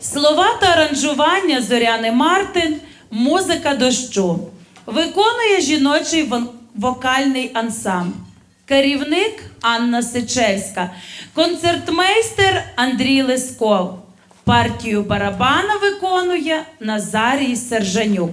Слова та аранжування Зоряни Мартин, музика дощу. Виконує жіночий вокальний ансамбль. Керівник Анна Сичевська, концертмейстер Андрій Лесков. Партію барабана виконує Назарій Сержанюк.